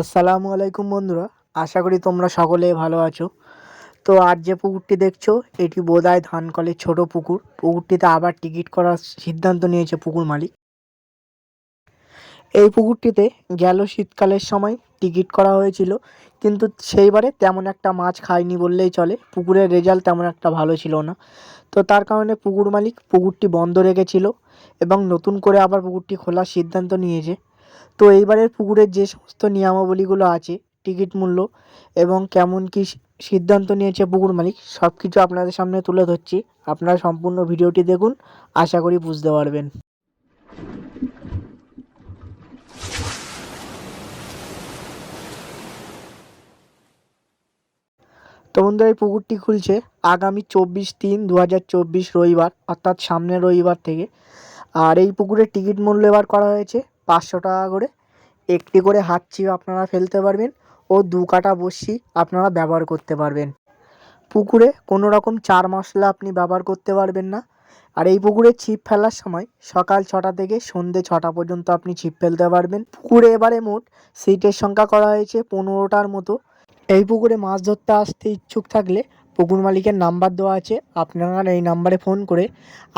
আসসালামু আলাইকুম বন্ধুরা, আশা করি তোমরা সকলে ভালো আছো। তো আর যে পুকুরটি দেখছ, এটি বোদায় ধানকলের ছোট পুকুর। পুকুরটিতে আবার টিকিট করার সিদ্ধান্ত নিয়েছে পুকুর মালিক। এই পুকুরটিতে গেল শীতকালের সময় টিকিট করা হয়েছিল, কিন্তু সেইবারে তেমন একটা মাছ খায়নি বললেই চলে। পুকুরের রেজাল্ট তেমন একটা ভালো ছিল না। তো তার কারণে পুকুর মালিক পুকুরটি বন্ধ রেখেছিল এবং নতুন করে আবার পুকুরটি খোলার সিদ্ধান্ত নিয়েছে। তো এইবারের পুকুরের যে সমস্ত নিয়মাবলীগুলো আছে, টিকিট মূল্য এবং কেমন কী সিদ্ধান্ত নিয়েছে পুকুর মালিক সব কিছু আপনাদের সামনে তুলে ধরছি। আপনারা সম্পূর্ণ ভিডিওটি দেখুন, আশা করি বুঝতে পারবেন। তো বন্ধুরা, এই পুকুরটি খুলছে আগামী চব্বিশ তিন দু রবিবার, অর্থাৎ সামনের রবিবার থেকে। আর এই পুকুরের টিকিট মূল্য এবার করা হয়েছে পাঁচশো টাকা করে। একটি করে হাত ছিপ আপনারা ফেলতে পারবেন ও দু কাটা বড়শি আপনারা ব্যবহার করতে পারবেন। পুকুরে কোনো রকম চার মশলা আপনি ব্যবহার করতে পারবেন না। আর এই পুকুরে ছিপ ফেলার সময় সকাল ছটা থেকে সন্ধে ছটা পর্যন্ত আপনি ছিপ ফেলতে পারবেন। পুকুরে এবারে মোট সিটের সংখ্যা করা হয়েছে পনেরোটার মতো। এই পুকুরে মাছ ধরতে আসতে ইচ্ছুক থাকলে পুকুর মালিকের নাম্বার দেওয়া আছে। আপনারা এই নাম্বারে ফোন করে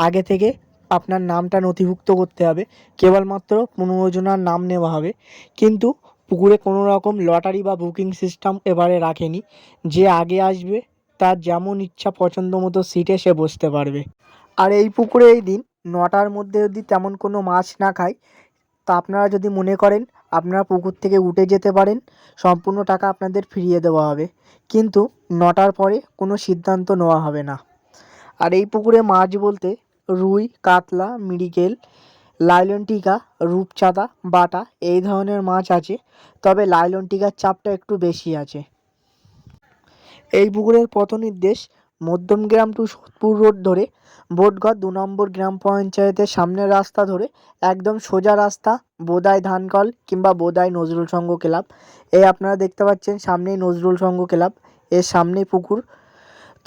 আগে থেকে আপনার নামটা নথিভুক্ত করতে হবে। কেবলমাত্র পনেরো জনার নাম নেওয়া হবে। কিন্তু পুকুরে কোনো রকম লটারি বা বুকিং সিস্টেম এবারে রাখেনি। যে আগে আসবে, তার যেমন ইচ্ছা পছন্দ মতো সিটে সে বসতে পারবে। আর এই পুকুরে এই দিন নটার মধ্যে যদি তেমন কোনো মাছ না খায়, তা আপনারা যদি মনে করেন, আপনারা পুকুর থেকে উঠে যেতে পারেন। সম্পূর্ণ টাকা আপনাদের ফিরিয়ে দেওয়া হবে। কিন্তু নটার পরে কোনো সিদ্ধান্ত নেওয়া হবে না। আর এই পুকুরে মাছ বলতে রুই, কাতলা মৃগেল লাইলন টিকা, রূপচাঁদা, বাটা এই ধরনের মাছ আছে, তবে লাইলন টিকার চাপটা একটু বেশি আছে। এই পুকুরের পথ নির্দেশ মধ্যমগ্রাম টু সোদপুর রোড ধরে বোটঘর দু নম্বর গ্রাম পঞ্চায়েতের সামনের রাস্তা ধরে একদম সোজা রাস্তা বোদাই ধানকল কিংবা বোদাই নজরুল সংঘ ক্লাব। এই আপনারা দেখতে পাচ্ছেন সামনেই নজরুল সংঘ ক্লাব, এর সামনেই পুকুর।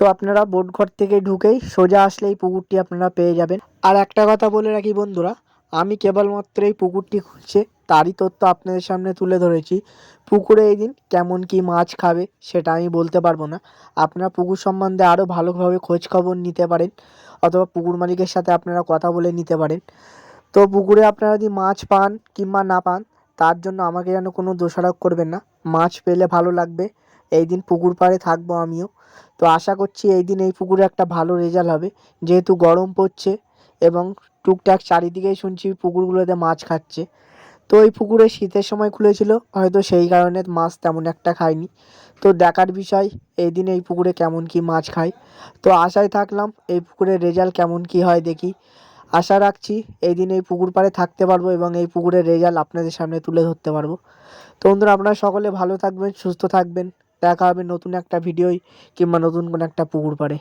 তো আপনারা বোটঘর থেকে ঢুকেই সোজা আসলে এই পুকুরটি আপনারা পেয়ে যাবেন। আর একটা কথা বলে রাখি বন্ধুরা, আমি কেবলমাত্র এই পুকুরটি খুঁজছে, তারই তথ্য আপনাদের সামনে তুলে ধরেছি। পুকুরে এই দিন কেমন কি মাছ খাবে সেটা আমি বলতে পারব না। আপনারা পুকুর সম্বন্ধে আরও ভালোভাবে খোঁজ খবর নিতে পারেন, অথবা পুকুর মালিকের সাথে আপনারা কথা বলে নিতে পারেন। তো পুকুরে আপনারা যদি মাছ পান কিংবা না পান, তার জন্য আমাকে যেন কোনো দোষারোপ করবেন না। মাছ পেলে ভালো লাগবে। এই দিন পুকুর পাড়ে থাকব আমিও। তো আশা করছি এই দিন এই পুকুরে একটা ভালো রেজাল্ট হবে। যেহেতু গরম পড়ছে এবং টুকটাক চারিদিকেই শুনছি পুকুরগুলোতে মাছ খাচ্ছে। তো এই পুকুরে শীতের সময় খুলেছিল, হয়তো সেই কারণে মাছ তেমন একটা খায়নি তো দেখার বিষয়, এই দিন এই পুকুরে কেমন কি মাছ খায় তো আশায় থাকলাম এই পুকুরের রেজাল্ট কেমন কি হয় দেখি। আশা রাখছি এই দিন এই পুকুর পাড়ে থাকতে পারব এবং এই পুকুরের রেজাল্ট আপনাদের সামনে তুলে ধরতে পারব। তো বন্ধুরা, আপনারা সকলে ভালো থাকবেন, সুস্থ থাকবেন। দেখা হবে নতুন একটা ভিডিওই কিংবা নতুন কোনো একটা পুকুর পাড়ে।